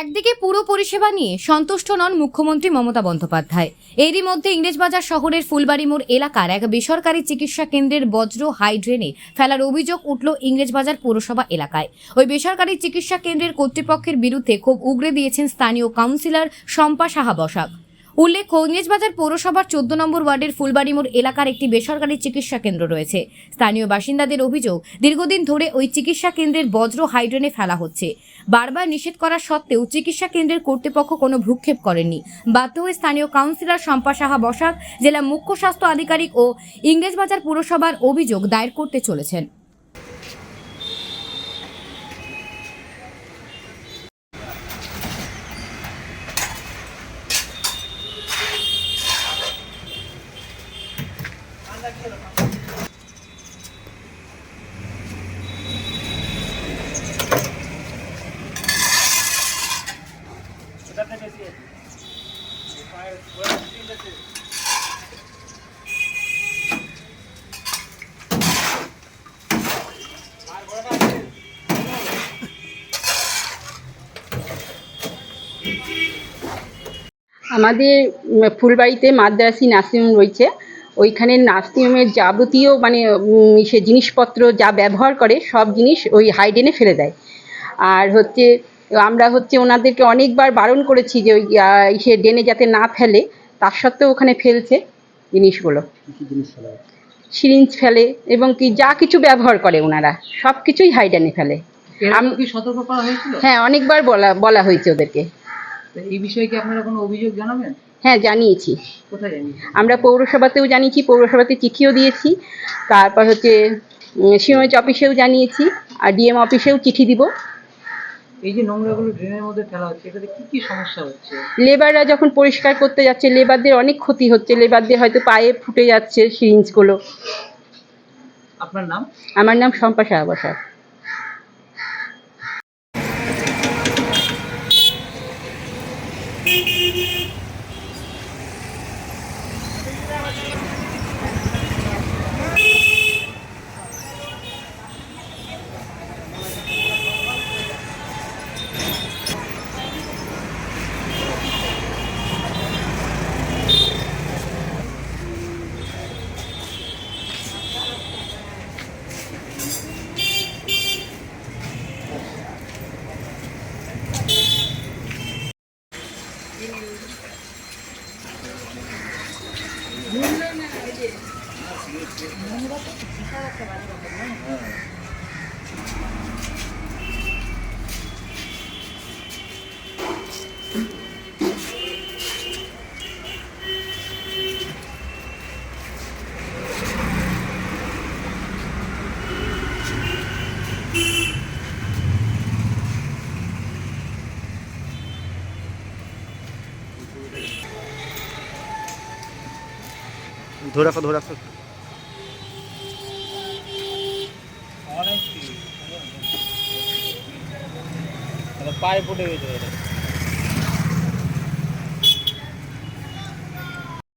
একদিকে পুরো পরিষেবা নিয়ে সন্তুষ্ট নন মুখ্যমন্ত্রী মমতা বন্দ্যোপাধ্যায়। এরই মধ্যে ইংরেজবাজার শহরের ফুলবাড়ি মোড় এলাকার এক বেসরকারি চিকিৎসা কেন্দ্রের বজ্র হাইড্রেনে ফেলার অভিযোগ উঠল ইংরেজবাজার পৌরসভা এলাকায়। ওই বেসরকারি চিকিৎসা কেন্দ্রের কর্তৃপক্ষের বিরুদ্ধে ক্ষোভ উগরে দিয়েছেন স্থানীয় কাউন্সিলর শম্পা সাহা বসাক। উল্লেখ্য ইংরেজবাজার পৌরসভার চোদ্দ নম্বর ওয়ার্ডের ফুলবাড়ি মোড় এলাকার একটি বেসরকারি চিকিৎসা কেন্দ্র রয়েছে। স্থানীয় বাসিন্দাদের অভিযোগ, দীর্ঘদিন ধরে ওই চিকিৎসা কেন্দ্রের বজ্র হাইড্রেনে ফেলা হচ্ছে। বারবার নিষেধ করা সত্ত্বেও চিকিৎসা কেন্দ্রের কর্তৃপক্ষ কোনো ভ্রুক্ষেপ করেননি। বাধ্য হয়ে স্থানীয় কাউন্সিলর শম্পা সাহা বসাক, জেলা মুখ্য স্বাস্থ্য আধিকারিক ও ইংরেজবাজার পুরসভার অভিযোগ দায়ের করতে চলেছেন। আমাদের ফুলবাড়িতে মাদ্রাসি নার্সিংহোম রয়েছে। ওইখানে নার্সিংহোমের যাবতীয় মানে সে জিনিসপত্র যা ব্যবহার করে, সব জিনিস ওই হাইডেনে ফেলে দেয়। আর হচ্ছে আমরা হচ্ছে ওনাদেরকে অনেকবার বারণ করেছি যে ওই সে ডেনে যাতে না ফেলে তার সত্ত্বেও ওখানে ফেলছে জিনিসগুলো। সিরিঞ্জ ফেলে এবং কি যা কিছু ব্যবহার করে ওনারা সব কিছুই হাইডেনে ফেলে। সতর্ক করা হয়েছিল? হ্যাঁ অনেকবার বলা বলা হয়েছে ওদেরকে। এই বিষয়ে কি আপনারা কোনো অভিযোগ জানাবেন? হ্যাঁ জানিয়েছি। আমরা পৌরসভাতেও জানিয়েছি পৌরসভাতে চিঠিও দিয়েছি তারপর হচ্ছে সিওএইচ অফিসেও জানিয়েছি আর ডিএম অফিসেও চিঠি দিব। এই যে নোংরাগুলো ড্রেনের মধ্যে ফেলা হচ্ছে এটাতে কি কি সমস্যা হচ্ছে? লেবাররা যখন পরিষ্কার করতে যাচ্ছে লেবারদের অনেক ক্ষতি হচ্ছে। লেবারদের হয়তো পায়ে ফুটে যাচ্ছে সিরিঞ্জগুলো আপনার নাম? আমার নাম শম্পা সাহা ধরে রাখো ধরে রাখো। পায়ে ফুটে গেছে